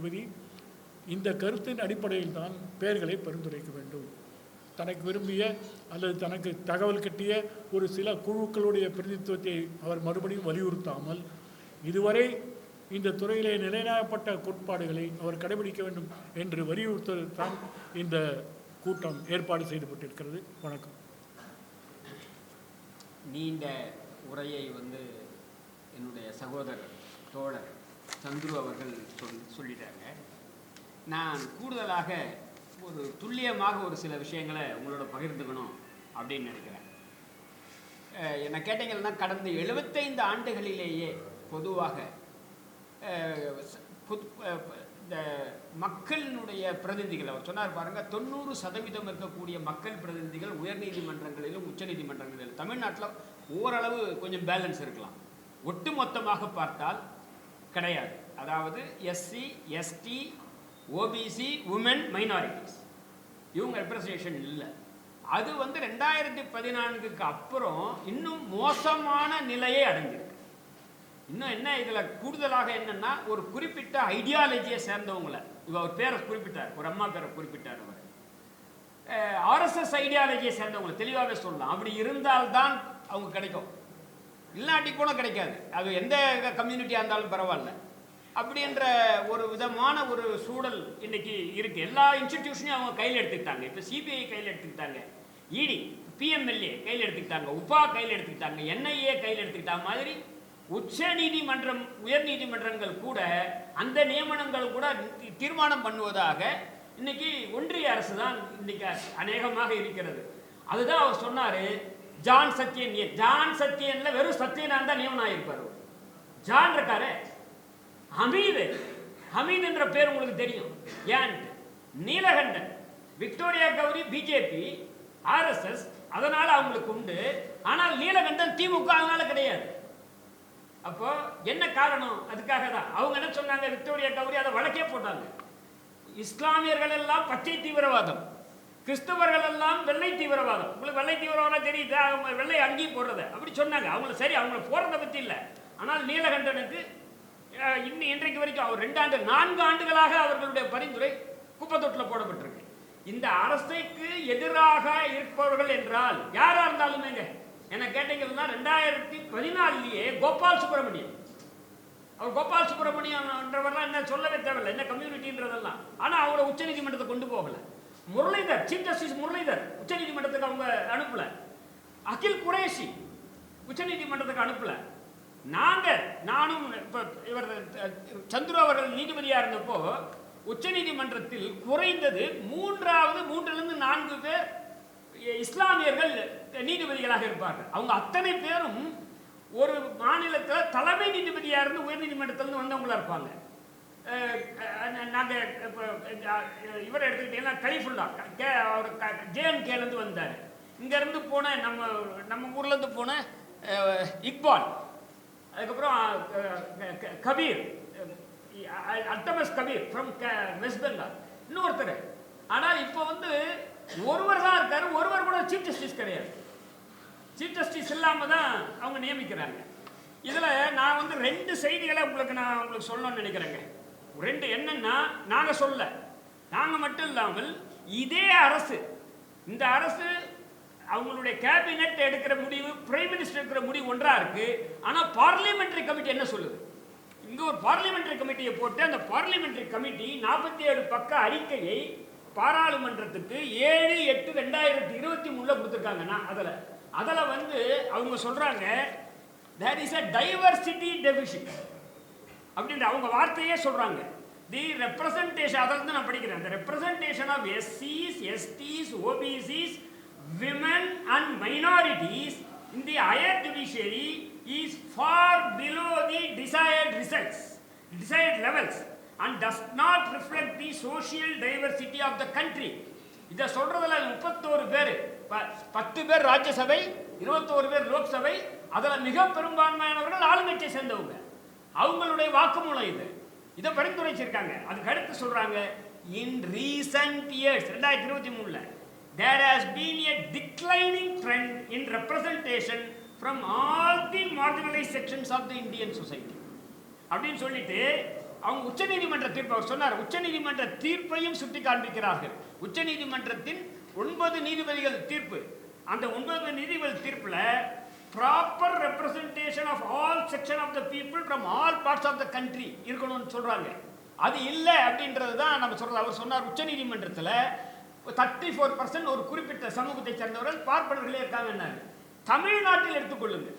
நீதிபதி இந்த கருத்தின் அடிப்படையில் தான் பெயர்களை பரிந்துரைக்க வேண்டும். தனக்கு விரும்பிய அல்லது தனக்கு தகவல் கிட்டிய ஒரு சில குழுக்களுடைய பிரதித்துவத்தை அவர் மறுபடியும் வலியுறுத்தாமல் இதுவரை இந்த துறையிலே நிலைநாயப்பட்ட கோட்பாடுகளை அவர் கடைபிடிக்க வேண்டும் என்று வலியுறுத்தல் தான் இந்த கூட்டம் ஏற்பாடு செய்யப்பட்டிருக்கிறது வணக்கம். நீண்ட உரையை வந்து என்னுடைய சகோதரர் தோழர் சந்துரு அவர்கள் சொல் சொல்லிட்டாங்க. நான் கூடுதலாக ஒரு துல்லியமாக ஒரு சில விஷயங்களை உங்களோட பகிர்ந்துக்கணும் அப்படின்னு நினைக்கிறேன். என்னை என்ன கேட்டீங்கன்னா கடந்த எழுபத்தைந்து ஆண்டுகளிலேயே பொதுவாக இந்த மக்களினுடைய பிரதிநிதிகள் அவர் சொன்னார் பாருங்கள் தொண்ணூறு சதவீதம் இருக்கக்கூடிய மக்கள் பிரதிநிதிகள் உயர்நீதிமன்றங்களிலும் உச்சநீதிமன்றங்களிலும். தமிழ்நாட்டில் ஓரளவு கொஞ்சம் பேலன்ஸ் இருக்கலாம். ஒட்டுமொத்தமாக பார்த்தால் கிடையாது. அதாவது SC ST OBC woman minorities இவங்க ரெப்ரசன்டேஷன் இல்லை. அது வந்து ரெண்டாயிரத்தி பதினான்குக்கு அப்புறம் இன்னும் மோசமான நிலையை அடைஞ்சிருக்கு. இன்னும் என்ன இதில் கூடுதலாக என்னென்னா ஒரு குறிப்பிட்ட ஐடியாலஜியை சேர்ந்தவங்களை. இவ ஒரு பேரை குறிப்பிட்டார். ஒரு அம்மா பேரை குறிப்பிட்டார் அவர். ஆர்எஸ்எஸ் ஐடியாலஜியை சேர்ந்தவங்களை தெளிவாகவே சொல்லலாம். அப்படி இருந்தால்தான் அவங்க கிடைக்கும். இல்லாட்டி கூட கிடைக்காது. அது எந்த கம்யூனிட்டியாக இருந்தாலும் பரவாயில்ல. அப்படின்ற ஒரு விதமான ஒரு சூழல் இன்னைக்கு இருக்குது எல்லா இன்ஸ்டிடியூஷனையும் அவங்க கையில் எடுத்துக்கிட்டாங்க. இப்போ சிபிஐ கையில் எடுத்துக்கிட்டாங்க. இடி பிஎம்எல்ஏ கையில் எடுத்துக்கிட்டாங்க. உபா கையில் எடுத்துக்கிட்டாங்க. என்ஐஏ கையில் எடுத்துக்கிட்ட மாதிரி உச்ச நீதிமன்றம் உயர் நீதிமன்றங்கள் கூட அந்த நியமனங்கள் கூட தீர்மானம் பண்ணுவதாக இன்னைக்கு ஒன்றிய அரசு தான் இன்னைக்கு அநேகமாக இருக்கிறது. அதுதான் அவர் சொன்னார். ஜான் சத்யன் ஏன் ஜான் சத்தியன்ல வெறும் சத்யனான் தான் நியமனம் ஆயிருப்பாரு ஜான் இருக்காரு. ஹமீது ஹமீது என்ற பேர் உங்களுக்கு தெரியும். ஏன்? Neelakantan Victoria Gowri BJP RSS அதனால அவங்களுக்கு உண்டு. ஆனால் நீலகண்டன் திமுக அதனால கிடையாது. அப்போ என்ன காரணம்? அதுக்காக தான். அவங்க என்ன சொன்னாங்க? விக்டோரியா கௌரி அதை வழக்கே போட்டாங்க. இஸ்லாமியர்கள் எல்லாம் பச்சை தீவிரவாதம். கிறிஸ்தவர்கள் எல்லாம் வெள்ளை தீவிரவாதம். உங்களுக்கு வெள்ளை தீவிரவாதம் தெரியுது? அவங்க வெள்ளை அங்கேயும் போடுறது. அப்படி சொன்னாங்க. அவங்கள சரி அவங்கள போறதை பத்தி இல்லை. ஆனால் நீலகண்டனுக்கு இன்னும் இன்றைக்கு வரைக்கும் அவர் ரெண்டு ஆண்டு நான்கு ஆண்டுகளாக அவர்களுடைய பரிந்துரை குப்பத்தொட்டில் போடப்பட்டிருக்கு. இந்த அரசுக்கு எதிராக இருப்பவர்கள் என்றால் யாரா இருந்தாலுமேங்க என்ன கேட்டீங்கன்னா ரெண்டாயிரத்தி பதினாலுலயே கோபால் சுப்பிரமணியம் அவர் கோபால் சுப்பிரமணியம் என்றவரெல்லாம் என்ன சொல்லவே தேவையில்லை. என்ன கம்யூனிட்டின்றதெல்லாம் ஆனால் அவரை உச்சநீதிமன்றத்தை கொண்டு போகலை. முரளிதர் சீஃப் ஜஸ்டிஸ் முரளிதர் உச்சநீதிமன்றத்துக்கு அவங்க அனுப்பல. அகில் குரேஷி உச்சநீதிமன்றத்துக்கு அனுப்பல. நாங்க நானும் இப்போ இவர் சந்துரு அவர்கள் நீதிபதியா இருந்தப்போ உச்சநீதிமன்றத்தில் குறைந்தது மூன்றாவது மூன்றிலிருந்து நான்கு பேர் இஸ்லாமியர்கள் நீதிபதிகளாக இருப்பார்கள். அவங்க அத்தனை பேரும் ஒரு மாநிலத்தில் தலைமை நீதிபதியாக இருந்து உயர்நீதிமன்றத்திலிருந்து வந்தவங்களா இருப்பாங்க. நாங்கள் இப்போ இவரை எடுத்துக்கிட்டீங்கன்னா கலிஃபுல்லா கே அவர் ஜேஎன்கேலேருந்து வந்தார். இங்கேருந்து போன நம்ம நம்ம ஊர்லேருந்து போன இக்பால். அதுக்கப்புறம் கபீர். அட்டமஸ் கபீர் ஃப்ரம் வெஸ்ட் பெங்கால் இன்னொருத்தர். ஆனால் இப்போ வந்து ஒருவர் தான் இருக்கார். ஒருவர் கூட சீஃப் ஜஸ்டிஸ் கிடையாது. சீஃப் ஜஸ்டிஸ் இல்லாமல் தான் அவங்க நியமிக்கிறாங்க. இதில் நான் வந்து ரெண்டு செய்திகளை உங்களுக்கு நான் உங்களுக்கு சொல்லணும்னு நினைக்கிறேங்க. ரெண்டு என்னன்னா நாங்கள் சொல்ல. நாங்கள் மட்டும் இல்லாமல் இதே அரசு இந்த அரசு அவங்களுடைய கேபினெட் எடுக்கிற முடிவு பிரைம் மினிஸ்டர் எடுக்கிற முடிவு ஒன்றா இருக்கு. ஆனால் பார்லிமெண்டரி கமிட்டி என்ன சொல்லுது? இங்கே ஒரு பார்லிமெண்டரி கமிட்டியை போட்டு அந்த பார்லிமெண்டரி கமிட்டி நாற்பத்தி ஏழு பக்க அறிக்கையை பாராளுமன்றத்துக்கு ஏழு எட்டு ரெண்டாயிரத்தி இருபத்தி மூணுல கொடுத்துருக்காங்கன்னா அதில். அதில் வந்து அவங்க சொல்றாங்க தேர் இஸ் அ டைவர்சிட்டி டெபிஷிட் அப்படின்ற அவங்க வார்த்தையே சொல்கிறாங்க தி ரெப்ரசன்டேஷன் அதை வந்து நான் படிக்கிறேன். அந்த representation of எஸ்சிஸ் STs OBCs women and minorities in the higher judiciary is far below the desired results desired levels and does not reflect the social diversity of the country இதை சொல்கிறதுல முப்பத்தோரு பேர். பத்து பேர் ராஜ்யசபை இருபத்தோரு பேர் லோக்சபை அதில் மிக பெரும்பான்மையானவர்கள் ஆளுங்கட்சியை சேர்ந்தவங்க. அவங்களுடைய வாக்குமூலம் இது. இதை பரிந்துரைச்சிருக்காங்க அதுக்கு அடுத்து சொல்றாங்க இன் ரீசன்ட் இயர்ஸ் ரெண்டாயிரத்தி இருபத்தி மூணுல there has been a declining trend in representation from all the marginalise sections of the Indian society அப்படின்னு சொல்லிட்டு அவங்க உச்சநீதிமன்ற தீர்ப்பு அவர் சொன்னார் உச்சநீதிமன்ற தீர்ப்பையும் சுட்டி காண்பிக்கிறார்கள். உச்சநீதிமன்றத்தின் ஒன்பது நீதிபதிகள் தீர்ப்பு. அந்த ஒன்பது நீதிபதி தீர்ப்பில் proper representation of all section of the people from all parts of the country இருக்கணும்னு சொல்கிறாங்க அது இல்லை அப்படின்றது தான் நம்ம சொல்கிறது அவர் சொன்னார் உச்சநீதிமன்றத்தில் தேர்ட்டி ஃபோர் பர்சன்ட் ஒரு குறிப்பிட்ட சமூகத்தை சேர்ந்தவர்கள் பார்ப்பனர்களே இருக்காங்கன்னாரு. தமிழ்நாட்டில் எடுத்துக்கொள்ளுங்க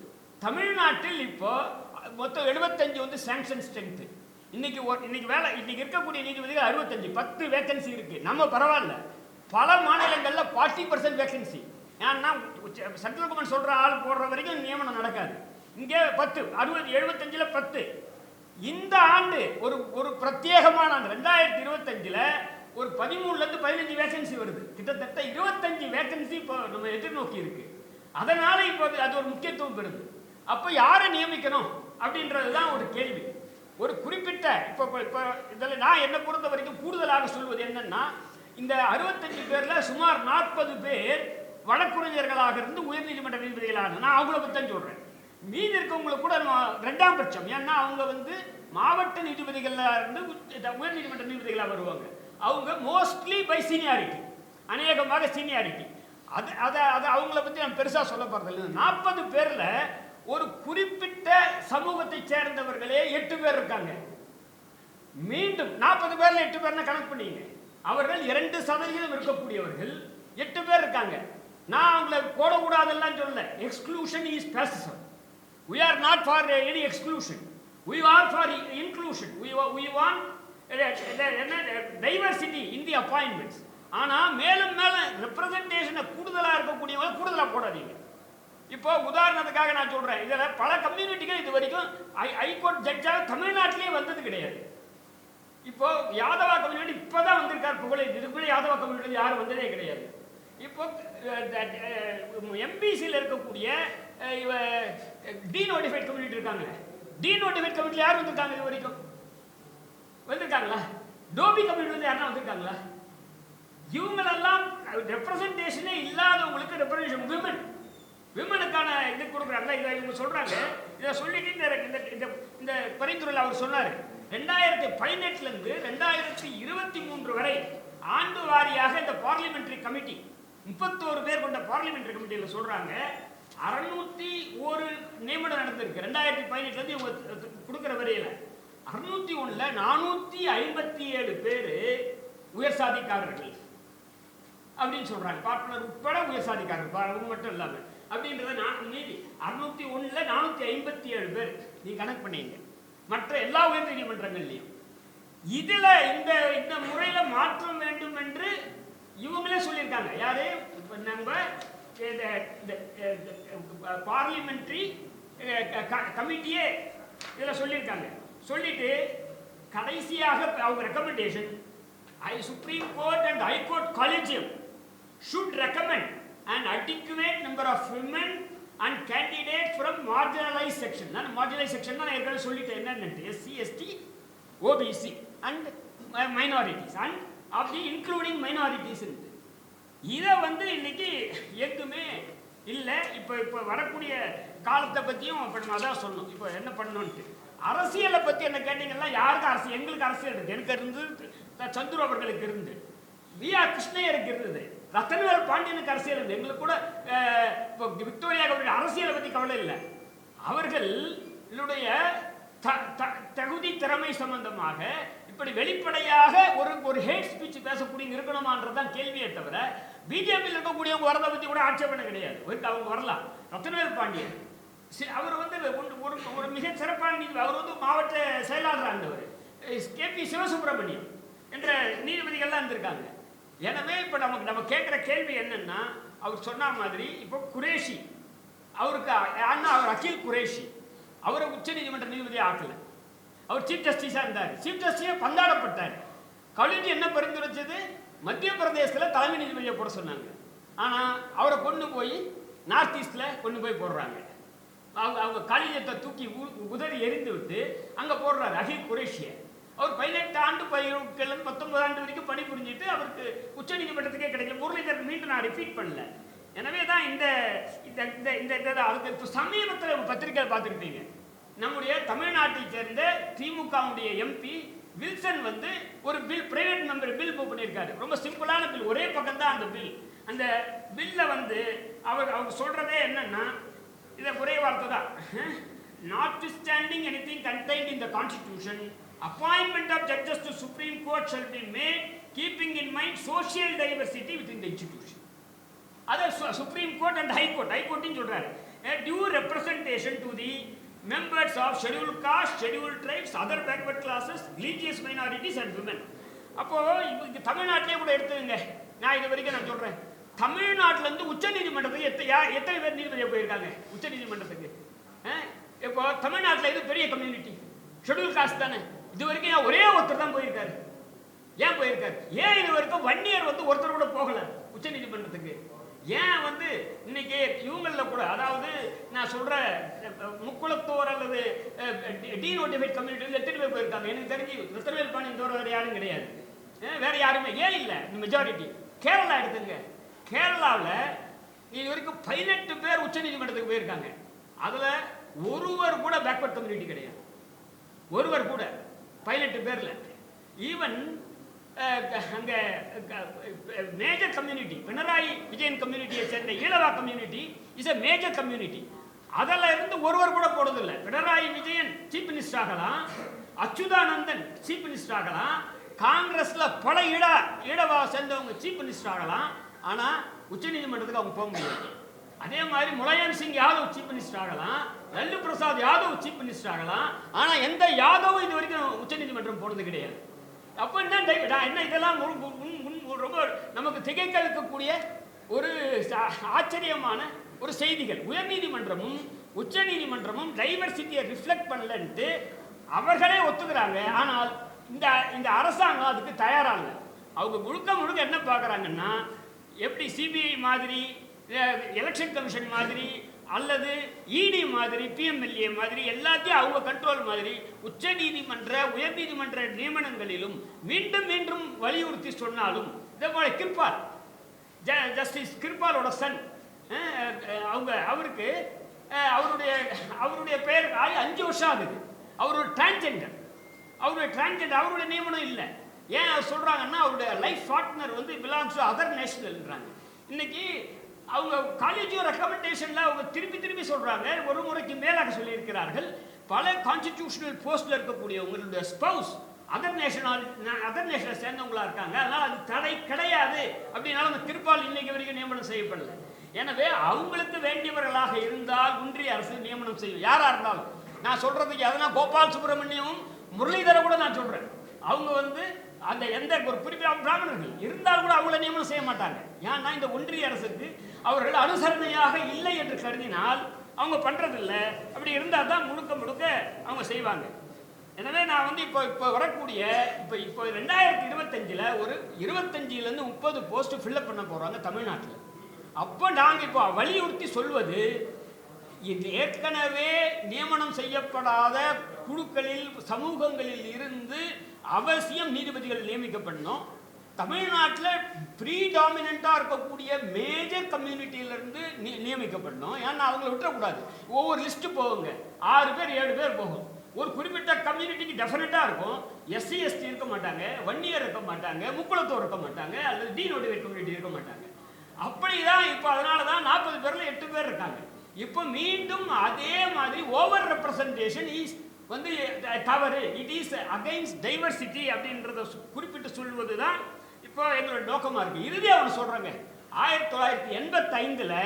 தமிழ்நாட்டில் இப்போ மொத்தம் எழுபத்தஞ்சு வந்து சாங்ஷன் ஸ்ட்ரென்த்து இன்னைக்கு இன்னைக்கு வேலை இன்னைக்கு இருக்கக்கூடிய நீதிபதிகள் அறுபத்தஞ்சு பத்து வேகன்சி இருக்கு. நம்ம பரவாயில்ல. பல மாநிலங்களில் ஃபார்ட்டி பர்சன்ட் வேகன்சி ஏன்னா சென்ட்ரல் கவர்மெண்ட் சொல்கிற ஆள் போடுற வரைக்கும் நியமனம் நடக்காது. இங்கே பத்து அறுபது எழுபத்தஞ்சில் பத்து. இந்த ஆண்டு ஒரு ஒரு பிரத்யேகமான ஆண்டு ரெண்டாயிரத்தி இருபத்தஞ்சில் ஒரு பதிமூணுலேருந்து பதினஞ்சு வேகன்சி வருது. கிட்டத்தட்ட இருபத்தஞ்சு வேகன்சி இப்போ நம்ம எதிர்நோக்கி இருக்கு. அதனால இப்போ அது- ஒரு முக்கியத்துவம் பெறுது. அப்போ யாரை நியமிக்கணும் அப்படின்றது தான் ஒரு கேள்வி. ஒரு குறிப்பிட்ட இப்போ இப்போ இப்போ இதில் நான் என்னை பொறுத்த வரைக்கும் கூடுதலாக சொல்வது என்னன்னா இந்த அறுபத்தஞ்சு பேரில் சுமார் நாற்பது பேர் வழக்குரைஞர்களாக இருந்து உயர்நீதிமன்ற நீதிபதிகளாக நான் அவங்கள பற்றி தான் சொல்கிறேன் மீதி இருக்கவங்களுக்கு கூட ரெண்டாம் பட்சம். ஏன்னா அவங்க வந்து மாவட்ட நீதிபதிகளாக இருந்து உயர்நீதிமன்ற நீதிபதிகளாக வருவாங்க. அவங்க மோஸ்ட்லி பை சீனியாரிட்டி அநேகமாக சீனியாரிட்டி அது அதை அதை அவங்கள பற்றி நான் பெருசாக சொல்ல போகிறதில்ல நாற்பது பேரில் ஒரு குறிப்பிட்ட சமூகத்தை சேர்ந்தவர்களே எட்டு பேர் இருக்காங்க. மீண்டும் நாற்பது பேரில் எட்டு பேர்னா கணக்கு பண்ணிங்க அவர்கள் இரண்டு சதவீதம் இருக்கக்கூடியவர்கள் எட்டு பேர் இருக்காங்க. நான் அவங்கள போடக்கூடாதெல்லாம் சொல்ல exclusion is fascism we are not for any exclusion we are for inclusion we wa- we eh, eh, eh, என்ன டைவர்சிட்டி இன் தி அப்பாயின்மெண்ட்ஸ் ஆனால் மேலும் மேலும் ரெப்ரசன்டேஷனை கூடுதலாக இருக்கக்கூடியவங்க கூடுதலாக போடாதீங்க. இப்போ உதாரணத்துக்காக நான் சொல்கிறேன் இதில் பல கம்யூனிட்டிகள் இது வரைக்கும் ஐ ஹைகோர்ட் ஜட்ஜாக தமிழ்நாட்டிலே வந்தது கிடையாது. இப்போ யாதவா கம்யூனிட்டி இப்போ தான் வந்திருக்கார் புகழே இதுக்குள்ளே யாதவா கம்யூனிட்டி யாரும் வந்ததே கிடையாது. இப்போ எம்பிசியில் இருக்கக்கூடிய இவ இவ டீநோட்டிஃபைட் கம்யூனிட்டி இருக்காங்க. டீநோட்டிஃபைட் கம்யூனிட்டி யார் வந்திருக்காங்க இது வரைக்கும்? வந்திருக்காங்களா? டோபி கம்யூனிட்டி வந்து யாருன்னா வந்திருக்காங்களா? இவங்களெல்லாம் ரெப்ரசன்டேஷனே இல்லாதவங்களுக்கு ரெப்ரசன்டேஷன் விமன் விமனுக்கான இது கொடுக்குறாங்க இதை இவங்க சொல்கிறாங்க இதை சொல்லிட்டு இந்த இந்த இந்த பரிந்துரையில் அவர் சொன்னார். ரெண்டாயிரத்தி பதினெட்டுலேருந்து ரெண்டாயிரத்தி இருபத்தி மூன்று வரை ஆண்டு வாரியாக இந்த பார்லிமெண்ட்ரி கமிட்டி முப்பத்தோரு பேர் கொண்ட பார்லிமெண்ட் கமிட்டியில் சொல்றாங்க. அறுநூத்தி ஒரு நியமனம் நடந்திருக்கு. ரெண்டாயிரத்தி பதினெட்டுலேருந்து இவங்க கொடுக்குற வரையில். அறுநூத்தி ஒன்றுல நானூற்றி ஐம்பத்தி ஏழு பேர் உயர் சாதிக்காரர்கள் அப்படின்னு சொல்கிறாங்க பார்ட்னர் உட்பட உயர் சாதிக்காரர்கள். மட்டும் இல்லாமல் அப்படின்றத நான் மீதி அறுநூத்தி ஒன்றில் நானூற்றி ஐம்பத்தி ஏழு பேர் நீ கணக்கு பண்ணீங்க. மற்ற எல்லா உயர் நீதிமன்றங்கள்லையும். இதில் இந்த இந்த முறையில் மாற்றம் வேண்டும் என்று இவங்களே சொல்லியிருக்காங்க. யாரு? நம்ம பார்லிமெண்ட்ரி கமிட்டியே இதில் சொல்லியிருக்காங்க. சொல்லிட்டு கடைசியாக அவங்க recommendation I Supreme Court and High Court collegium should recommend and adequate number of women and candidate from marginalized section நான் marginalized section நான் ஏற்கனவே சொல்லிட்டேன். என்னென்னு SC ST OBC and minorities and அப்படி இன்க்ளூடிங் மைனாரிட்டிஸ் இருக்கு. இதை வந்து இன்னைக்கு எங்குமே இல்லை. இப்போ இப்போ வரக்கூடிய காலத்தை பற்றியும் இப்போ நம்ம அதான் சொல்லணும். இப்போ என்ன பண்ணணும்ட்டு அரசியலை பற்றி என்ன கேட்டீங்கன்னா யாருக்கு அரசியல்? எங்களுக்கு அரசியல் இருக்குது எனக்கு இருந்து சந்துரு அவர்களுக்கு இருந்து. வி. ஆர். கிருஷ்ணயருக்கு இருந்தது. ரத்தன்வேல் பாண்டியனுக்கு அரசியல் இருந்து. எங்களுக்கு கூட இப்போ விக்டோரியா அவருடைய அரசியலை பற்றி கவலை இல்லை. அவர்களுடைய த- த- தகுதி திறமை சம்பந்தமாக இப்படி வெளிப்படையாக ஒரு ஒரு ஹேட் ஸ்பீச் பேசக்கூடிய இருக்கணுமான்றதான் கேள்வியே தவிர பிஜேபியில் இருக்கக்கூடியவங்க வரதை பற்றி கூட ஆட்சேபனை கிடையாது. அவங்க வரலாம். ரத்னவேல் பாண்டியன். அவர் வந்து ஒரு- ஒரு ஒரு மிக சிறப்பான நீதி அவர் வந்து மாவட்ட செயலாளராக இருந்தவர் கே பி சிவசுப்பிரமணியம் என்ற நீதிபதிகள்லாம் இருந்திருக்காங்க. எனவே இப்போ நமக்கு நம்ம கேட்குற கேள்வி என்னன்னா அவர் சொன்ன மாதிரி இப்போ குரேஷி அவருக்கு அண்ணா அவர் அகில் குரேஷி அவரை உச்ச நீதிமன்ற நீதிபதி ஆக்கலை. அவர் சீஃப் ஜஸ்டிஸாக இருந்தார். சீஃப் ஜஸ்டிஸே பந்தாடப்பட்டார். கல்லூரி என்ன பரிந்துரைச்சது? மத்திய பிரதேசத்தில் தலைமை நீதிபதியை போட சொன்னாங்க. ஆனால் அவரை கொண்டு போய் நார்த் ஈஸ்டில் கொண்டு போய் போடுறாங்க. அவங்க அவங்க காலியத்தை தூக்கி உ- உதறி எரிந்து விட்டு அங்கே போடுறாரு அகில் குரேஷியை. அவர் பதினெட்டு ஆண்டு பயிர்கள் பத்தொன்பது ஆண்டு வரைக்கும் பணி புரிஞ்சுட்டு அவருக்கு உச்ச நீதிமன்றத்துக்கே கிடைக்கல. முரளிதர் மீண்டும் நான் ரிப்பீட் பண்ணல. எனவே தான் இந்த இந்த இந்த இந்த இந்த- அதுக்கு சமீபத்தில் பத்திரிக்கையை பார்த்துருப்பீங்க. நம்முடைய தமிழ்நாட்டை சேர்ந்த திமுகவுடைய எம்பி வில்சன் வந்து ஒரு bill private member bill move பண்ணியிருக்காரு. ரொம்ப சிம்பிளான பில் ஒரே பக்கம் தான் அந்த பில் அந்த பில்ல வந்து அவர் அவங்க சொல்றதே என்னன்னா இதை ஒரே வார்த்தை தான். Not standing any thing contained in the Constitution appointment of judges to Supreme Court shall be made keeping in mind social diversity with in the institution அதை Supreme Court and High Court high சொல்றாரு. Due representation to the members of scheduled caste scheduled tribes other backward classes religious minorities and women அப்போது இப்போ இங்க தமிழ்நாட்டிலே கூட எடுத்துங்க நான் இது வரைக்கும் நான் சொல்கிறேன் தமிழ்நாட்டிலேருந்து உச்சநீதிமன்றத்துக்கு உச்ச நீதிமன்றத்துக்கு எத்த யா எத்தனை பேர் நீதிபதியாக போயிருக்காங்க? உச்ச நீதிமன்றத்துக்கு. இப்போ தமிழ்நாட்டில் இது பெரிய கம்யூனிட்டி ஷெட்யூல் காஸ்ட் தானே. இது வரைக்கும் ஏன் ஒரே ஒருத்தர் தான் போயிருக்காரு. ஏன் போயிருக்காரு? ஏன் இது வரைக்கும் ஒன் இயர் வந்து ஒருத்தர் கூட போகலை உச்ச நீதிமன்றத்துக்கு? ஏன் வந்து இன்னைக்கு இவங்களில் கூட அதாவது நான் சொல்ற முக்குளத்தோர் அல்லது டி நோட்டிஃபைட் கம்யூனிட்டி எத்தனை பேர் போயிருக்காங்க? எனக்கு தெரிஞ்சு ரத்தனவேல் பாணி தோற வேறு யாரும் கிடையாது. வேற யாருமே ஏன் இல்லை? மெஜாரிட்டி கேரளா எடுத்துங்க. கேரளாவில் இது வரைக்கும் பதினெட்டு பேர் உச்ச நீதிமன்றத்துக்கு போயிருக்காங்க. அதில் ஒருவர் கூட பேக்வர்ட் கம்யூனிட்டி கிடையாது. ஒருவர் கூட பதினெட்டு பேரில். ஈவன் அங்கே மேஜர் கம்யூனிட்டி பினராயி விஜயன் கம்யூனிட்டியை சேர்ந்த Ezhava community is a major community அதில் இருந்து ஒருவர் கூட போடுறதில்லை பினராயி விஜயன் சீஃப் மினிஸ்டர் ஆகலாம் அச்சுதானந்தன் சீஃப் மினிஸ்டர் ஆகலாம் காங்கிரஸில் பல ஈழ ஈழவா சேர்ந்தவங்க சீஃப் மினிஸ்டர் ஆகலாம் ஆனால் உச்சநீதிமன்றத்துக்கு அவங்க போக முடியாது. அதே மாதிரி முலாயம் சிங் யாதவ் சீஃப் மினிஸ்டர் ஆகலாம் லல்லு பிரசாத் யாதவ் சீஃப் மினிஸ்டர் ஆகலாம் ஆனால் எந்த யாதவும் இது வரைக்கும் உச்சநீதிமன்றம் போனது கிடையாது. அப்போ என்ன என்ன இதெல்லாம் ரொம்ப நமக்கு திகைக்க வைக்கக்கூடிய ஒரு ஆச்சரியமான ஒரு செய்திகள். உயர்நீதிமன்றமும் உச்சநீதிமன்றமும் டைவர்சிட்டியை ரிஃப்ளெக்ட் பண்ணலன்ட்டு அவர்களே ஒத்துக்கிறாங்க. ஆனால் இந்த இந்த அரசாங்கம் அதுக்கு தயாராக அவங்க முழுக்க முழுக்க என்ன பார்க்குறாங்கன்னா எப்படி சிபிஐ மாதிரி எலெக்ஷன் கமிஷன் மாதிரி அல்லது இடி மாதிரி பிஎம்எல்ஏ மாதிரி எல்லாத்தையும் அவங்க கண்ட்ரோல் மாதிரி உச்ச நீதிமன்ற உயர் நீதிமன்ற நியமனங்களிலும் மீண்டும் மீண்டும் வலியுறுத்தி சொன்னாலும் இதே போல கிருபால் ஜ ஜஸ்டிஸ் கிருபாலோட சன் அவங்க அவருக்கு அவருடைய அவருடைய பெயர் ஆகி அஞ்சு வருஷம் ஆகுது. அவர் ஒரு டிரான்ஜெண்டர் அவருடைய டிரான்ஜெண்டர் அவருடைய நியமனம் இல்லை. ஏன் அவர் சொல்கிறாங்கன்னா அவருடைய லைஃப் பார்ட்னர் வந்து பிலாங்ஸ் டு அதர் நேஷனல்ன்றாங்க இன்னைக்கு அவங்க காலேஜும் ரெக்கமெண்டேஷனில் அவங்க திருப்பி திருப்பி சொல்கிறாங்க ஒரு முறைக்கு மேலாக சொல்லியிருக்கிறார்கள். பல கான்ஸ்டிடியூஷனல் போஸ்ட்டில் இருக்கக்கூடியவங்களுடைய spouse other national other national சேர்ந்தவங்களா இருக்காங்க. அதனால் அது தடை கிடையாது அப்படின்னாலும் அந்த திருப்பால் இன்னைக்கு வரைக்கும் நியமனம் செய்யப்படல. எனவே அவங்களுக்கு வேண்டியவர்களாக இருந்தால் ஒன்றிய அரசு நியமனம் செய்யும். யாராக இருந்தாலும். நான் சொல்கிறதுக்கு அதனால் கோபால் சுப்பிரமணியம் முரளிதர கூட நான் சொல்கிறேன் அவங்க வந்து அந்த எந்த ஒரு குறிப்பிட்ட பிராமணர்கள் இருந்தால் கூட அவங்கள நியமனம் செய்ய மாட்டாங்க. ஏன்னா இந்த ஒன்றிய அரசுக்கு அவர்கள் அனுசரணையாக இல்லை என்று கருதினால் அவங்க பண்ணுறதில்ல அப்படி இருந்தால் தான் முழுக்க முழுக்க அவங்க செய்வாங்க. எனவே நான் வந்து இப்போ இப்போ வரக்கூடிய இப்போ இப்போ ரெண்டாயிரத்தி இருபத்தஞ்சில் ஒரு இருபத்தஞ்சிலேருந்து முப்பது போஸ்ட் ஃபில்லப் பண்ண போகிறாங்க தமிழ்நாட்டில். அப்போ நாங்கள் இப்போ வலியுறுத்தி சொல்வது இது ஏற்கனவே நியமனம் செய்யப்படாத குழுக்களில் சமூகங்களில் இருந்து அவசியம் நீதிபதிகள் நியமிக்கப்படணும். தமிழ்நாட்டில் ப்ரீடாமினண்ட்டாக இருக்கக்கூடிய மேஜர் கம்யூனிட்டியிலேருந்து நி நியமிக்கப்படணும். ஏன்னா அவங்கள விட்டுறக்கூடாது. ஒவ்வொரு லிஸ்ட்டு போகுங்க. ஆறு பேர் ஏழு பேர் போகும். ஒரு குறிப்பிட்ட கம்யூனிட்டிக்கு டெஃபினட்டாக இருக்கும். எஸ்சி எஸ்டி இருக்க மாட்டாங்க. வன்னியர் இருக்க மாட்டாங்க. முக்குளத்தோர் இருக்க மாட்டாங்க. அல்லது டி நோட்டிஃபைட் கம்யூனிட்டி இருக்க மாட்டாங்க. அப்படி தான் இப்போ அதனால தான் நாற்பது பேரில் எட்டு பேர் இருக்காங்க. இப்போ மீண்டும் அதே மாதிரி ஓவர் ரெப்ரசன்டேஷன் இஸ் வந்து தவறு. இட் இஸ் அகைன்ஸ்ட் டைவர்சிட்டி அப்படின்றத குறிப்பிட்டு சொல்வது தான் இப்போ எங்களோட நோக்கமாக இருக்கு. இறுதியாக அவனை சொல்கிறாங்க ஆயிரத்தி தொள்ளாயிரத்தி எண்பத்தைந்தில்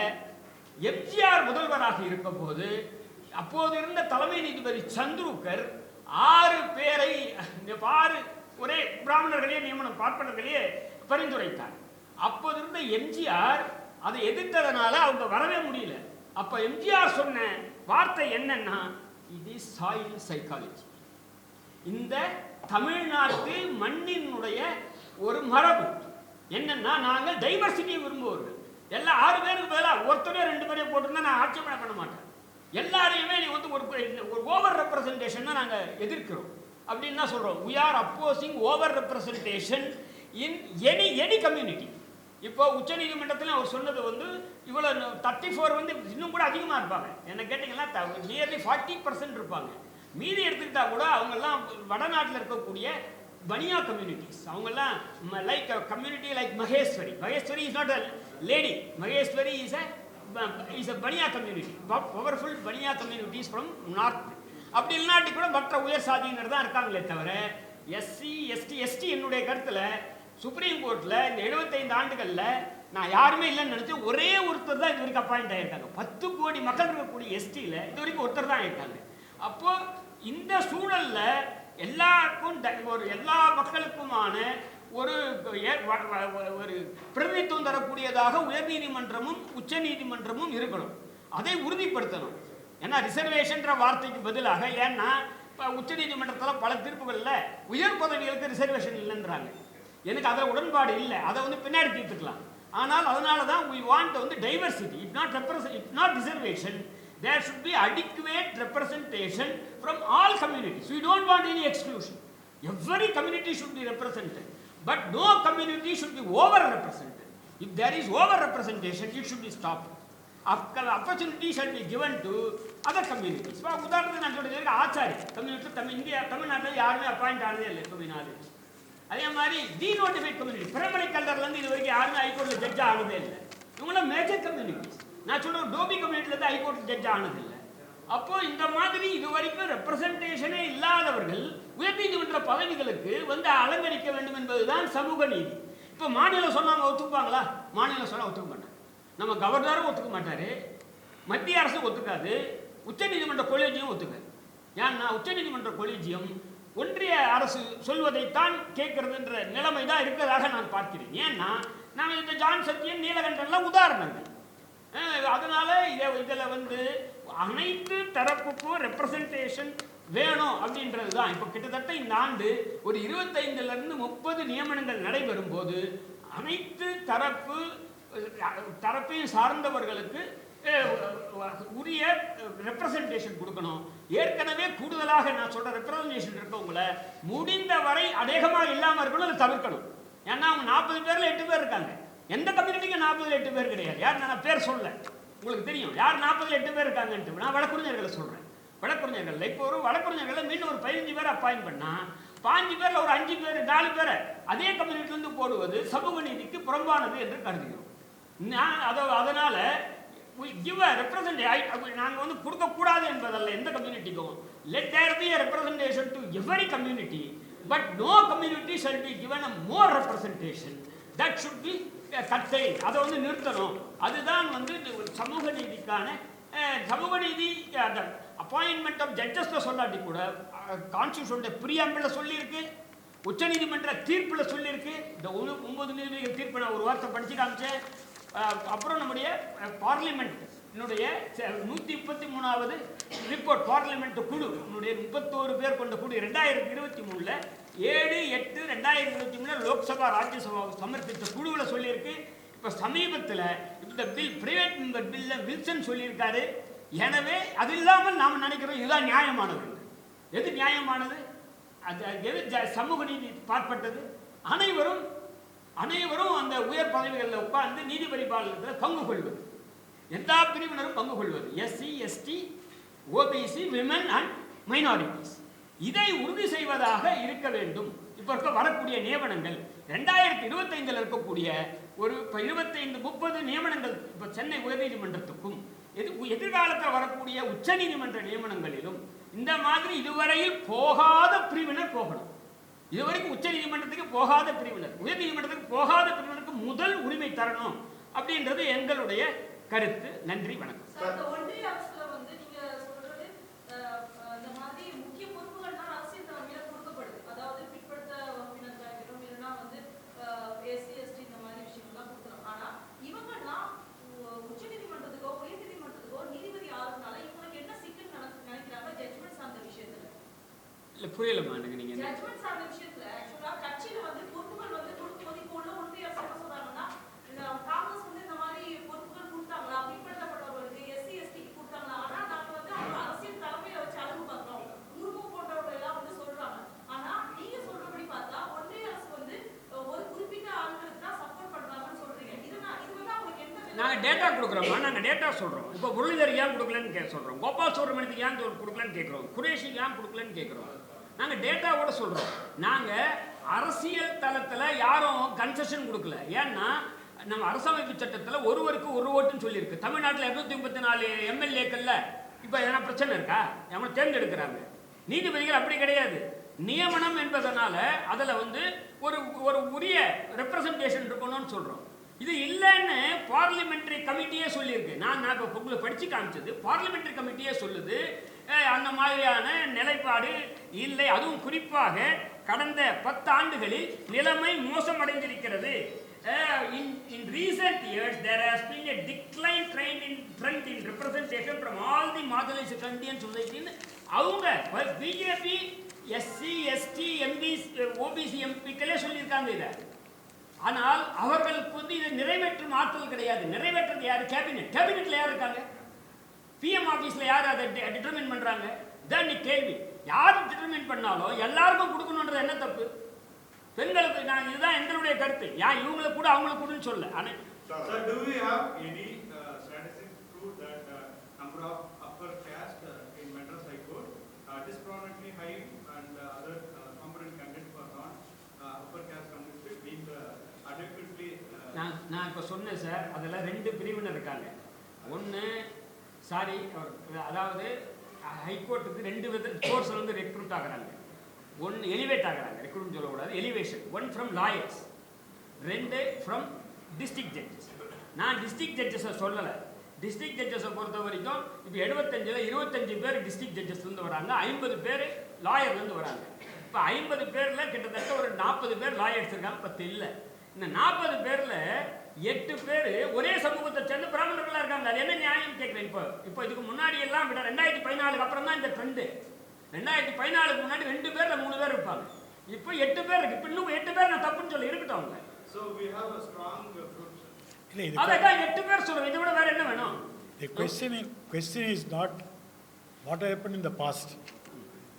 எம்ஜிஆர் முதல்வராக இருக்கும்போது அப்போது இருந்த தலைமை நீதிபதி சந்துருக்கர் ஆறு பேரை ஆறு ஒரே பிராமணர்களே நியமனம் பார்ப்பனர்களே பரிந்துரைத்தார். அப்போது இருந்த எம்ஜிஆர் அதை எதிர்த்ததனால அவங்க வரவே முடியல. அப்ப எம்ஜிஆர் சொன்ன வார்த்தை என்னன்னா இது சாயில் சைக்காலஜி இந்த தமிழ்நாட்டு மண்ணினுடைய ஒரு மரபு. என்னன்னா நாங்கள் டைவர்சிட்டியை விரும்புவோர்கள். எல்லா ஆறு பேருக்கு பதிலாக ஒருத்தரே ரெண்டு பேரையும் போட்டிருந்தா நான் ஆட்சேபனை பண்ண மாட்டேன். எல்லாரையுமே நீ வந்து ஒரு ஒரு ஓவர் ரெப்ரசன்டேஷன் தான் நாங்கள் எதிர்க்கிறோம். அப்படின்னு தான் சொல்கிறோம் we are opposing over representation in any any community இப்போ உச்சநீதிமன்றத்தில் அவர் சொன்னது வந்து இவ்வளோ தேர்ட்டி ஃபோர் வந்து இன்னும் கூட அதிகமாக இருப்பாங்க. என்ன கேட்டிங்கன்னா நியர்லி ஃபார்ட்டி பர்சன்ட் இருப்பாங்க. மீதி எடுத்துக்கிட்டா கூட அவங்கெல்லாம் வடநாட்டில் இருக்கக்கூடிய பனியா கம்யூனிட்டிஸ் அவங்கெல்லாம் like community like Maheshwari Maheshwari is not a lady Maheshwari is a is a Bania community powerful Bania communities from north அப்படி இல்லாட்டி கூட மற்ற உயர் சாதியினர் தான் இருக்காங்களே தவிர எஸ்சி எஸ்டி எஸ்டி என்னுடைய கருத்தில் சுப்ரீம் கோர்ட்டில் இந்த 75 ஆண்டுகளில் நான் யாருமே இல்லைன்னு நினச்சி ஒரே ஒருத்தர் தான் இது வரைக்கும் அப்பாயிண்ட் ஆகியிருக்காங்க பத்து கோடி மக்கள் இருக்கக்கூடிய எஸ்டியில் இது வரைக்கும் ஒருத்தர் தான் ஆகியிருக்காங்க அப்போது இந்த சூழலில் எல்லாருக்கும் ஒரு எல்லா மக்களுக்குமான ஒரு ஒரு பிரதிநிதித்துவம் தரக்கூடியதாக உயர்நீதிமன்றமும் உச்சநீதிமன்றமும் இருக்கணும். அதை உறுதிப்படுத்தணும். ஏன்னா ரிசர்வேஷன்ற வார்த்தைக்கு பதிலாக ஏன்னா இப்போ உச்சநீதிமன்றத்தில் பல தீர்ப்புகளில் உயர் பதவிகளுக்கு ரிசர்வேஷன் இல்லைன்றாங்க. எனக்கு அதில் உடன்பாடு இல்லை. அதை வந்து பின்னாடி தீர்த்துக்கலாம். ஆனால் அதனால தான் வி வாண்ட் வந்து diversity it not represent it not reservation there should be adequate representation from all communities we don't want any exclusion every community should be represented but no community should be over represented if there is over representation it should be stopped Up- opportunity shall be given to other communities இப்போ உதாரணத்துக்கு நான் சொல்றது Achari community Tamil India தமிழ்நாட்டில் யாருமே appoint ஆனதே இல்லை இப்போ நாலு அதே மாதிரி டீநோட்டிஃபைட் கம்யூனிட்டி பிரமலை கல்டர்லேருந்து இது வரைக்கும் யாருமே ஹைகோர்ட்டில் ஜட்ஜ் ஆனதே இல்லை இவங்களாம் மேஜர் கம்யூனிட்டிஸ் நான் சொன்னேன் டோபி கம்யூனிட்டிலேருந்து ஹைகோர்ட் ஜட்ஜ் ஆனது இல்லை. அப்போ இந்த மாதிரி இது வரைக்கும் ரெப்ரசன்டேஷனே இல்லாதவர்கள் உயர்நீதிமன்ற பதவிகளுக்கு வந்து அலங்கரிக்க வேண்டும் என்பதுதான் சமூக நீதி. இப்போ மாநிலம் சொன்னாங்க ஒத்துப்பாங்களா? மாநிலம் சொன்னால் ஒத்துக்க மாட்டாங்க. நம்ம கவர்னரும் ஒத்துக்க மாட்டாரு. மத்திய அரசு ஒத்துக்காது. உச்சநீதிமன்ற கொலேஜியம் ஒத்துக்காது. ஏன்னா உச்சநீதிமன்ற கொலேஜியம் ஒன்றிய அரசு சொல்வதைத்தான் கேட்கறதுன்ற நிலைமை தான் இருக்கிறதாக நான் பார்க்கிறேன். ஏன்னா நாங்கள் இந்த ஜான் சத்தியன் நீலகண்டன்லாம் உதாரணங்கள். அதனால இதை இதில் வந்து அனைத்து தரப்புக்கும் ரெப்ரசன்டேஷன் வேணும் அப்படின்றது தான். இப்போ கிட்டத்தட்ட இந்த ஆண்டு ஒரு இருபத்தைந்துலேருந்து முப்பது நியமனங்கள் நடைபெறும் போது அனைத்து தரப்பு தரப்பையும் சார்ந்தவர்களுக்கு உரிய ரெப்ரசன்டேஷன் கொடுக்கணும். ஏற்கனவே கூடுதலாக நான் சொல்ற ரெப்ரசன்டேஷன் இருக்கவங்கள முடிந்த வரை அநேகமாக இல்லாமல் இருக்கணும் அதை தவிர்க்கணும். ஏன்னா அவங்க நாற்பது பேரில் எட்டு பேர் இருக்காங்க. எந்த கம்யூனிட்டிக்கும் நாற்பதில் எட்டு பேர் கிடையாது. யார் நான் பேர் சொல்ல உங்களுக்கு தெரியும். யார் நாற்பதில் எட்டு பேர் இருக்காங்கன்ட்டு. நான் வழக்குறிஞர்களை சொல்கிறேன் வழக்குரைஞர்கள் இப்போ ஒரு வழக்குரைஞர்களை மீண்டும் ஒரு பதினஞ்சு பேர் அப்பாயின் பண்ணால் பாஞ்சு பேரில் ஒரு அஞ்சு பேர் நாலு பேரை அதே கம்யூனிட்டிலேருந்து போடுவது சமூக நீதிக்கு புறம்பானது என்று கருதுகிறோம். நான் அதை அதனால் கிவ் அ ரெப்ரசன்ட் நாங்கள் வந்து கொடுக்கக்கூடாது என்பதல்ல எந்த கம்யூனிட்டிக்கும் let there be a representation to every community but no community shall be given a more representation that should be கட்டை அதை வந்து நிறுத்தணும். அதுதான் வந்து இது ஒரு சமூக நீதிக்கான சமூக நீதி அந்த அப்பாயின்மெண்ட் ஆஃப் ஜட்ஜஸில் சொல்லாட்டி கூட கான்ஸ்டியூஷனுடைய பிரியாம்பிளில் சொல்லியிருக்கு. உச்சநீதிமன்ற தீர்ப்பில் சொல்லியிருக்கு. இந்த ஒன்று ஒன்பது நீதிபதிகள் தீர்ப்பை நான் ஒரு வார்த்தை படிச்சு காமிச்சேன். அப்புறம் நம்முடைய பார்லிமெண்ட் என்னுடைய நூற்றி முப்பத்தி மூணாவது ரிப்போர்ட் பார்லிமெண்ட் குழு என்னுடைய முப்பத்தோரு பேர் கொண்ட குழு ரெண்டாயிரத்தி இருபத்தி மூணில் ஏழு எட்டு ரெண்டாயிரத்தி இருபத்தி மூணில் லோக்சபா ராஜ்யசபா சமர்ப்பித்த குழு சொல்லியிருக்கு. இப்போ சமீபத்தில் இந்த பில் பிரைவேட் மெம்பர் பில்ல வில்சன் சொல்லியிருக்காரு. எனவே அது இல்லாமல் நாம் நினைக்கிறோம் இதுதான் நியாயமானது. எது நியாயமானது? அது எது சமூக நீதி பாற்பட்டது? அனைவரும் அனைவரும் அந்த உயர் பதவிகளில் உட்கார்ந்து நீதி பரிபாலனத்தில் பங்கு கொள்வது. எல்லா பிரிவினரும் பங்கு கொள்வது. SC ST OBC women and minorities இதை உறுதி செய்வதாக இருக்க வேண்டும். இப்போ இருக்க வரக்கூடிய நியமனங்கள். ரெண்டாயிரத்தி இருபத்தைந்தில் இருக்கக்கூடிய ஒரு இப்போ இருபத்தைந்து முப்பது நியமனங்கள் இப்போ சென்னை உயர்நீதிமன்றத்துக்கும் எது எதிர்காலத்தில் வரக்கூடிய உச்சநீதிமன்ற நியமனங்களிலும் இந்த மாதிரி இதுவரையில் போகாத பிரிவினர் போகணும். இதுவரைக்கும் உச்ச நீதிமன்றத்துக்கு போகாத பிரிவினர் உயர் நீதிமன்றத்துக்கு போகாத பிரிவினருக்கு முதல் உரிமை தரணும் அப்படின்றது எங்களுடைய கருத்து. நன்றி வணக்கம் சார், இந்த ஒன்றிய அரசுல வந்து நீங்க சொல்றது, அஹ், அஹ், இந்த மாதிரி முக்கிய பொறுப்புகள்லாம் அரசியல் தலைமையில கொடுக்கப்படுது. அதாவது பிற்படுத்த வகுப்பினருக்கா இருக்கட்டும், இல்லைன்னா வந்து, அஹ், SC, ST இந்த மாதிரி விஷயங்கள்லாம் கொடுக்குறோம். ஆனா, இவங்கெல்லாம் உ- உச்சநீதிமன்றத்துக்கோ, உயர்நீதிமன்றத்துக்கோ நீதிபதி ஆகுறதுனால இவங்களுக்கு என்ன சிக்கல் நினை- நினைக்கிறாங்க judgment சார்ந்த விஷயத்துல? இல்லை புரியலம்மா எனக்கு நீங்கள் என்ன judgment சார்ந்த விஷயத்துல actually ஆ கட்சியில வந்து பொறுப்புகள் வந்து கொடுக்கும்போது இப்போ உள்ள ஒன்றிய அரசு என்ன சொல்றாங்கன்னா, இந்த காங்கிரஸ் வந்து இந்த மாதிரி பொறுப்புகள் கொடுத்தாங்களா, பிற்படுத்தப்பட்டவர்களுக்கு, SC, ST க்கு கொடுத்தாங்களா? ஆனா நாங்க வந்து அவங்க அரசியல் தலைமையை வச்சு அழகு பார்க்கிறோம். முர்மு போன்றவர்கள் எல்லாம் வந்து சொல்றாங்க. ஆனா நீங்க சொல்றபடி பார்த்தா ஒன்றிய அரசு வந்து அஹ், ஒரு குறிப்பிட்ட ஆட்களுக்கு தான் support பண்றாங்கன்னு சொல்றீங்க. நாங்கள் டேட்டா கொடுக்குறோமா நாங்கள் டேட்டா சொல்கிறோம் இப்போ முரளிதர் ஏன் கொடுக்கலன்னு கே சொல்கிறோம் கோபால் சுப்ரமணியத்துக்கு ஏன் கொடுக்கலன்னு கேட்குறோம் குரேஷிக்கு ஏன் கொடுக்கலன்னு கேட்குறோம் நாங்கள் டேட்டாவோட சொல்கிறோம் நாங்கள் அரசியல் தளத்தில் யாரும் கன்செஷன் கொடுக்கல. ஏன்னா நம்ம அரசமைப்பு சட்டத்தில் ஒருவருக்கு ஒரு ஓட்டுன்னு சொல்லியிருக்கு. தமிழ்நாட்டில் இரநூத்தி முப்பத்தி நாலு எம்எல்ஏக்கள்ல இப்போ எதனா பிரச்சனை இருக்கா? அவங்க தேர்ந்தெடுக்கிறாங்க. நீதிபதிகள் அப்படி கிடையாது. நியமனம் என்பதனால அதில் வந்து ஒரு ஒரு உரிய ரெப்ரசன்டேஷன் இருக்கணும்னு சொல்கிறோம் இது இல்லைன்னு பார்லிமெண்ட்ரி கமிட்டியே சொல்லியிருக்கு. நான் நான் இப்போ உங்களுக்கு படித்து காமிச்சது. பார்லிமெண்ட்ரி கமிட்டியே சொல்லுது. அந்த மாதிரியான நிலைப்பாடு இல்லை. அதுவும் குறிப்பாக கடந்த பத்து ஆண்டுகளில் நிலைமை மோசமடைந்திருக்கிறது. In in recent years there has been a in trend in representation from all the marginalised Indian சொசைட்டின்னு அவங்க BJP SC ST MP OBC எம்பிக்களே சொல்லியிருக்காங்க இதை. ஆனால் அவர்களுக்கு வந்து இதை நிறைவேற்றும் ஆற்றல் கிடையாது. நிறைவேற்றது யார்? கேபினெட் கேபினெட்ல யார் இருக்காங்க? பிஎம் ஆபீஸ்ல யார் அதை டிட்டர்மின் பண்றாங்க தான் நீ கேள்வி யார் டிட்டர்மின் பண்ணாலும் எல்லாருக்கும் கொடுக்கணுன்றது என்ன தப்பு பெண்களுக்கு நான் இதுதான் எங்களுடைய கருத்து ஏன் இவங்களுக்கு கூட அவங்களுக்கு கூடன்னு சொல்ல ஆனால் uh, uh, uh, uh, uh, uh, uh, uh, uh, நான் நான் இப்போ சொன்னேன் சார் அதில் ரெண்டு பிரிவினர் இருக்காங்க ஒன்று சாரி அதாவது ஹைகோர்ட்டுக்கு ரெண்டு வித கோர்ஸில் வந்து ரெக்ரூட் ஆகுறாங்க. ஒன்று எலிவேட் ஆகிறாங்க. ரெக்ரூட் சொல்லக்கூடாது எலிவேஷன் ஒன் ஃப்ரம் லாயர்ஸ் ரெண்டு ஃப்ரம் டிஸ்ட்ரிக்ட் ஜட்ஜஸ் நான் டிஸ்ட்ரிக்ட் ஜட்ஜஸை சொல்லலை. டிஸ்ட்ரிக்ட் ஜட்ஜஸை பொறுத்த வரைக்கும் இப்போ எழுபத்தஞ்சில் இருபத்தஞ்சு பேர் டிஸ்ட்ரிக்ட் ஜட்ஜஸ்லேருந்து வராங்க. ஐம்பது பேர் லாயர்லேருந்து வராங்க. இப்போ ஐம்பது பேரில் கிட்டத்தட்ட ஒரு நாற்பது பேர் லாயர்ஸ் இருக்காங்க. பத்து இல்லை. இந்த நாற்பது பேரில் எட்டு பேர் ஒரே சமூகத்தை சேர்ந்து பிராமணர்களாக இருக்காங்க. அது என்ன நியாயம் கேட்குறேன் இப்போ. இப்போ இதுக்கு முன்னாடி எல்லாம் விட ரெண்டாயிரத்தி பதினாலுக்கு அப்புறம் தான் இந்த ட்ரெண்டு ரெண்டாயிரத்தி பதினாலுக்கு முன்னாடி ரெண்டு பேர்ல மூணு பேர் இருப்பாங்க. இப்போ எட்டு பேர் இருக்கு. இப்போ இன்னும் எட்டு பேர் நான் தப்புன்னு சொல்லி. இருக்கட்டும் அவங்க. So we have a strong proof. sir. இல்லை இது அதான் எட்டு பேர் சொல்லுவேன் இதை விட வேற என்ன வேணும்? The question, i- question is not what happened in the past,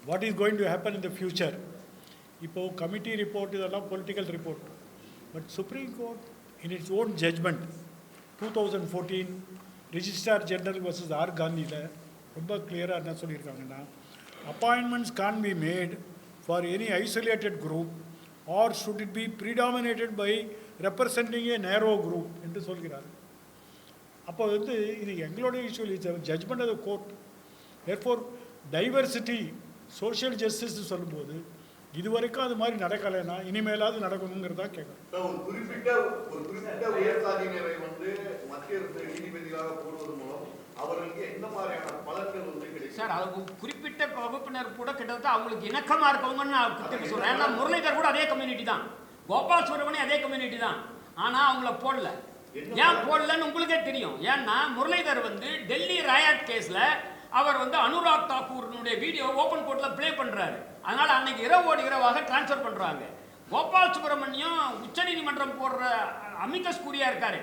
what is going to happen in the future. இப்போ கமிட்டி ரிப்போர்ட் இதெல்லாம் political report but Supreme Court in its own judgment two thousand fourteen registrar general versus R காந்தியில் ரொம்ப கிளியராக என்ன சொல்லியிருக்காங்கன்னா appointments can be made for any isolated group or should it be predominated by representing a narrow group என்று சொல்கிறார். அப்போ வந்து இது எங்களுடைய issue it's judgment of court therefore diversity social ஜஸ்டிஸ்ன்னு சொல்லும்போது இது வரைக்கும் அது மாதிரி நடக்கலைன்னா இனிமேலாவது நடக்கணுங்கிறதா கேட்குறேன் குறிப்பிட்ட ஒரு குறிப்பிட்ட உயர் சாதியினரை வந்து மத்திய அரசு நீதிபதிகளாக போடுவது மூலம் அவர்களுக்கு எந்த மாதிரியான பலன்கள் வந்து கிடைக்கும்? சார் அது குறிப்பிட்ட வகுப்பினர் கூட கிட்டத்தட்ட அவங்களுக்கு இணக்கமா இருக்கவங்கன்னு நான் திருப்பி சொல்றேன். ஏன்னா முரளிதர் கூட அதே கம்யூனிட்டி தான். கோபால் சுப்ரமணி அதே கம்யூனிட்டி தான். ஆனா அவங்கள போடல. ஏன் போடலன்னு உங்களுக்கே தெரியும். ஏன்னா முரளிதர் வந்து டெல்லி ராயட் கேஸ்ல அவர் வந்து அனுராக் தாக்கூரினுடைய வீடியோ ஓபன் கோர்ட்ல ப்ளே பண்றாரு. அதனால அன்னைக்கு இரவோடு இரவாக டிரான்ஸ்ஃபர் பண்றாங்க. கோபால் சுப்பிரமணியம் உச்சநீதிமன்றம் போடுற அமிகஸ் கூரியா இருக்காரு.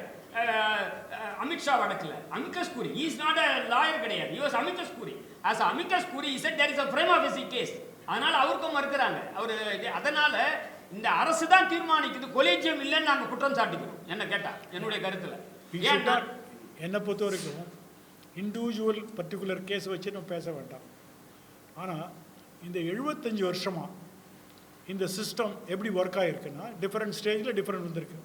அமித்ஷா வடக்குல amicus curiae is not a lawyer கிடையாது. US amicus curiae as amicus curiae is there is a frame of case அதனால அவருக்கும் மறுக்கிறாங்க. அவர் அதனால இந்த அரசு தான் தீர்மானிக்குது கொலேஜியம் இல்லைன்னு நாங்கள் குற்றம் சாட்டிக்கிறோம். என்ன கேட்டா? என்னுடைய கருத்துல. ஏன்னா என்னை பொறுத்த வரைக்கும் இண்டிவிஜுவல் பர்டிகுலர் கேஸ் வச்சு நம்ம பேச வேண்டாம். ஆனால் இந்த எழுபத்தஞ்சு வருஷமாக இந்த சிஸ்டம் எப்படி ஒர்க் ஆகிருக்குன்னா டிஃப்ரெண்ட் ஸ்டேஜில் டிஃப்ரெண்ட் வந்திருக்கு.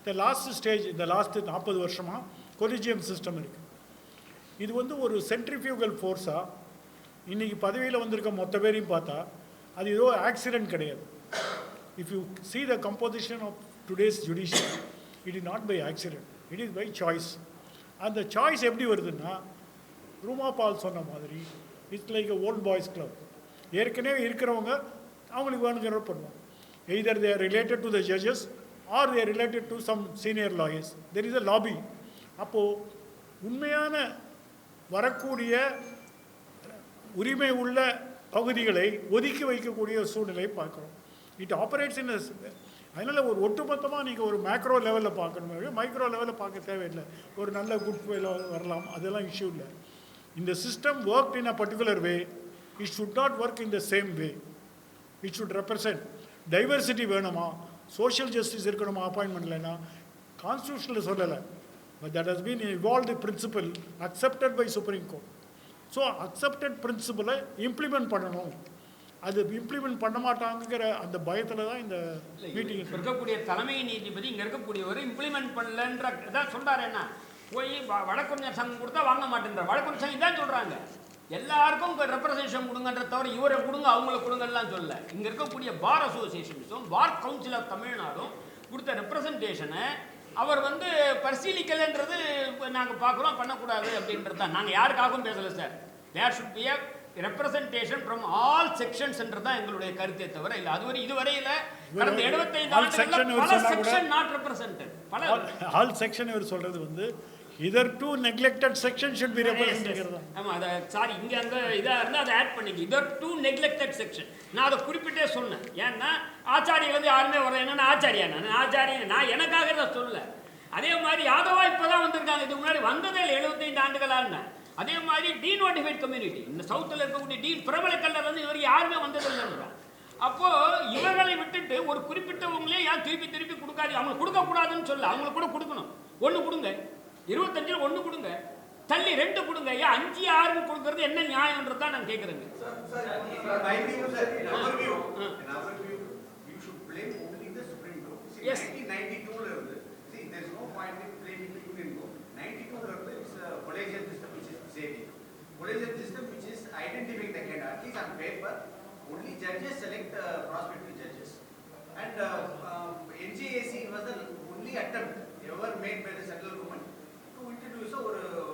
இந்த லாஸ்ட் ஸ்டேஜ் இந்த லாஸ்ட்டு நாற்பது வருஷமாக கொலிஜியம் சிஸ்டம் இருக்குது இது வந்து ஒரு சென்ட்ரிஃபியூகல் ஃபோர்ஸாக இன்றைக்கி பதவியில் வந்திருக்க மொத்த பேரையும் பார்த்தா அது ஏதோ ஆக்சிடென்ட் கிடையாது. If you see the composition of today's judicial it is not by accident it is by choice அந்த சாய்ஸ் எப்படி வருதுன்னா ரூமா பால் சொன்ன மாதிரி it's like a old boys club ஏற்கனவே இருக்கிறவங்க அவங்களுக்கு வேணுங்கிற பண்ணுவாங்க. Either they're related to the judges or they're related to some senior lawyers there is a lobby அப்போது உண்மையான வரக்கூடிய உரிமை உள்ள பகுதிகளை ஒதுக்கி வைக்கக்கூடிய சூழ்நிலையை பார்க்குறோம். இட் ஆப்ரேட்ஸ் இன் அதனால் ஒரு ஒட்டுமொத்தமாக நீங்கள் ஒரு மேக்ரோ லெவலில் பார்க்கணும் மைக்ரோ லெவலில் பார்க்க தேவையில்லை. ஒரு நல்ல குட் வேல வரலாம் அதெல்லாம் இஷ்யூ இல்லை. இந்த system work in a particular way it should not work in the same way it should represent diversity வேணுமா? சோஷியல் ஜஸ்டிஸ் இருக்கணுமா? அப்பாயின்மெண்ட்லனா கான்ஸ்டியூஷனில் சொல்லலை. That has been evolved principle accepted by Supreme Court. So accepted பிரின்சிபலை implement பண்ணணும். அது implement பண்ண மாட்டாங்கிற அந்த பயத்தில் தான் இந்த மீட்டிங் இருக்கக்கூடிய தலைமை நீதிபதி இங்க இருக்கக்கூடியவர் இம்ப்ளிமெண்ட் பண்ணலன்ற இதான் சொல்றாரு என்ன? போய் வழக்கறிஞர் சங்கம் கொடுத்தா வாங்க மாட்டேன்ற வழக்கறிஞர் சங்கம் தான் சொல்றாங்க. எல்லாருக்கும் ரெப்ரசன்டேஷன் கொடுங்கன்ற தவிர இவரை கொடுங்க அவங்கள கொடுங்கலாம் சொல்லல. இங்க இருக்கக்கூடிய பார் அசோசியேஷன்ஸும் பார் கவுன்சில் ஆஃப் தமிழ்நாடும் கொடுத்த ரெப்ரசன்டேஷனை அவர் வந்து பரிசீலிக்கலைன்றது இப்ப நாங்க பார்க்குறோம் பண்ணக்கூடாது அப்படின்றது தான். நாங்கள் யாருக்காகவும் பேசலை sir there should be representation from all sections தான் எங்களுடைய கருத்தே தவிர இல்லை. அதுவரை இதுவரையில கடந்த எழுபத்தைந்து ஆண்டுகள்ல பல செக்ஷன் நாட் ரெப்ரசன்டட் பல ஆல் செக்ஷன் இவர் சொல்றது வந்து hitherto neglected section should be represent ஆமா அத சாரி இங்க அங்க இதா இருந்தா அதை ஆட் பண்ணிக்க. இதர் டூ நெக்லெக்டட் செக்ஷன் நான் அதை குறிப்பிட்டே சொன்னேன். ஏன்னா ஆச்சாரியர் வந்து யாருமே வர என்னன்னா ஆச்சாரியா நான்? ஆச்சாரியன் நான் எனக்காக இதை சொல்லல. அதே மாதிரி யாதவா இப்பதான் வந்திருக்காங்க. இதுக்கு முன்னாடி வந்ததே இல்லை. எழுபத்தைந்து ஆண்டுகளா இருந்தேன் அதே மாதிரி டீநோட்டிஃபைட் கம்யூனிட்டி இந்த சவுத்தில் இருக்கக்கூடிய டீன் பிரபலக்கல்லர் வந்து இவருக்கு யாருமே வந்ததில்லைன்றான் அப்போ இவர்களை விட்டுட்டு ஒரு குறிப்பிட்டவங்களே ஏன் திருப்பி திருப்பி கொடுக்காது அவங்களுக்கு கொடுக்க கூடாதுன்னு சொல்ல அவங்களுக்கு கூட கொடுக்கணும். ஒன்று கொடுங்க. இருபத்தஞ்சில் ஒன்று கொடுங்க தள்ளி ரெண்டு கொடுங்க ஐயா அஞ்சு ஆறு கொடுக்கறது என்ன நியாயம்ன்றது தான் நான் கேட்குறேங்க yes collegial system which is identifying the candidate. At least on paper, only judges select uh, prospective judges. And uh, uh, NGAC was the only attempt ever made by the central government கண்டினியூஸாக ஒரு